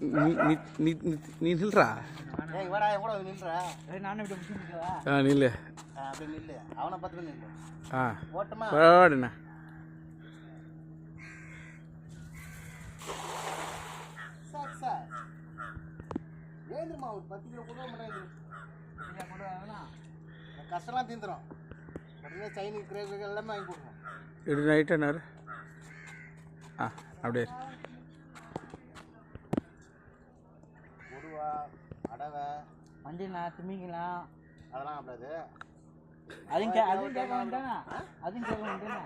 நீ நீ நீ நீ- நீ நில்றா? ஆ நில்லு. ஆ, அப்படியே சார் ஏந்திரமா ஒரு பத்து கிலோ கூட மாட்டேங்குது கஷ்டம்லாம் தீந்துடும் உடனே சைனீஸ் கிரேவி எல்லாமே வாங்கி கொடுப்போம் இப்படி நைட்டு என்ன ஆ அப்படியே. அடவை வண்டினா திமிங்கலாம் அதெல்லாம் அப்படியாது அதுவும் கே அதுவும் கேட்க வேண்டானா அதுவும் கேட்க வேண்டானா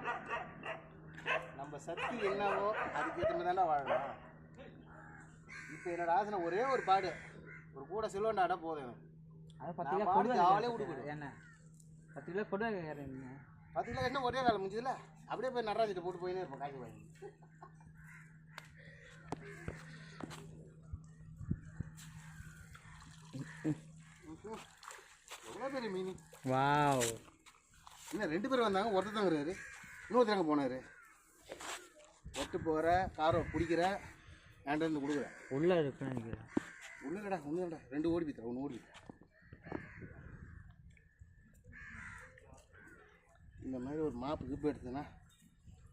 நம்ம சக்தி என்னவோ அதுக்கு ஏற்ற மாதிரி தானே வாழணும். இப்போ என்னோட ஆசனை ஒரே ஒரு பாடு. ஒரு கூட சில்வண்டா அடை போதும். எனக்கு அதை பத்து நான் கிலோ கொடுவா ஆளே விடுபடு. என்ன? பத்து கிலோ கொடுவா கேட்குறேன் பத்து கிலோ என்ன ஒரே வேலை முடிஞ்சதுல? அப்படியே போய் நடராஜிட்ட போட்டு போயினே இருப்போம் காய்ச்சி வாங்கி எவ்வளோ பெரிய மீனி. வாவ். என்ன ரெண்டு பேர் வந்தாங்க ஒருத்தர் தாங்கிறாரு இன்னொருத்தர் அங்கே போனார். ஒட்டு போகிற காரை பிடிக்கிற என்கிட்ட இருந்து கொடுக்குற? உள்ள இருக்குன்னு நினைக்கிறேன். ஒன்றும் இல்லைடா ரெண்டு ஓடி போய்த்தர ஒன்று ஓடி. இந்த மாதிரி ஒரு மாப்பு கிப்பு எடுத்ததுன்னா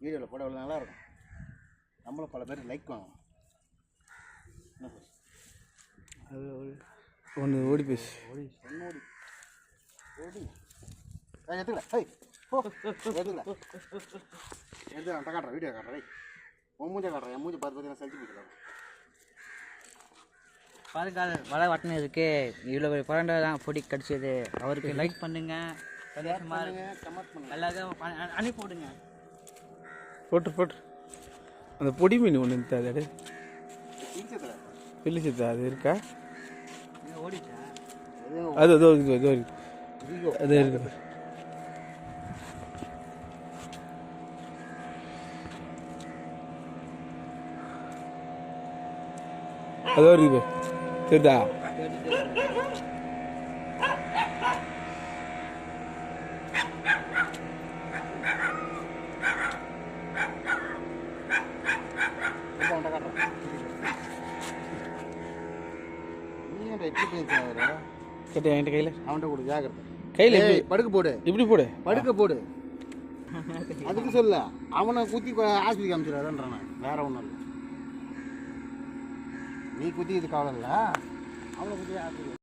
வீடியோவில் போட அவ்வளோ நல்லா இருக்கும் நம்மளும் பல பேர் லைக் வாங்கணும். என்ன ஒன்று ஓடி பேசு ஒன்று ஓடி ஓடி ஏய், எடுத்துக்கல ஹை எடுத்துக்கல எடுத்துக்கலாம் காட்டுறேன் வீடியோ காட்டுறேன். உன் மூஞ்ச காட்டுறேன் என் மூஞ்ச பார்த்து பார்த்து நான் செஞ்சு போய்க்கலாம் பாருக்கால் வலை வட்டணம் இருக்கு. இவ்வளோ குழந்தை தான் பொடி கடிச்சது. அவருக்கு லைக் பண்ணுங்க. சந்தோஷமா இருக்கு. கமெண்ட் பண்ணுங்க. எல்லாத்தையும் அனுப்பி விடுங்க. போட்டு போட்டு. அந்த பொடி மீன் ஒன்று இருந்தது அது பில்லி சித்தா அது இருக்கா? ஓடிச்சா அது அதோ இருக்குது அதோ இருக்கு அது இருக்குது அதோ இருக்குது தெரியுதா இப்போ அவன்கிட்ட காட்டுறேன் கையில் படுக்க போடு. இப்படி போடு. படுக்க போடு. அதுக்கு சொல்ல அவனை குத்தி ஆஸ்பத்திரி காமிச்சிடாதான்றான் நான். வேற ஒன்றும் இல்லை. நீ குத்தி இது கவலை இல்லை அவனை குத்தி ஆஸ்பத்திரி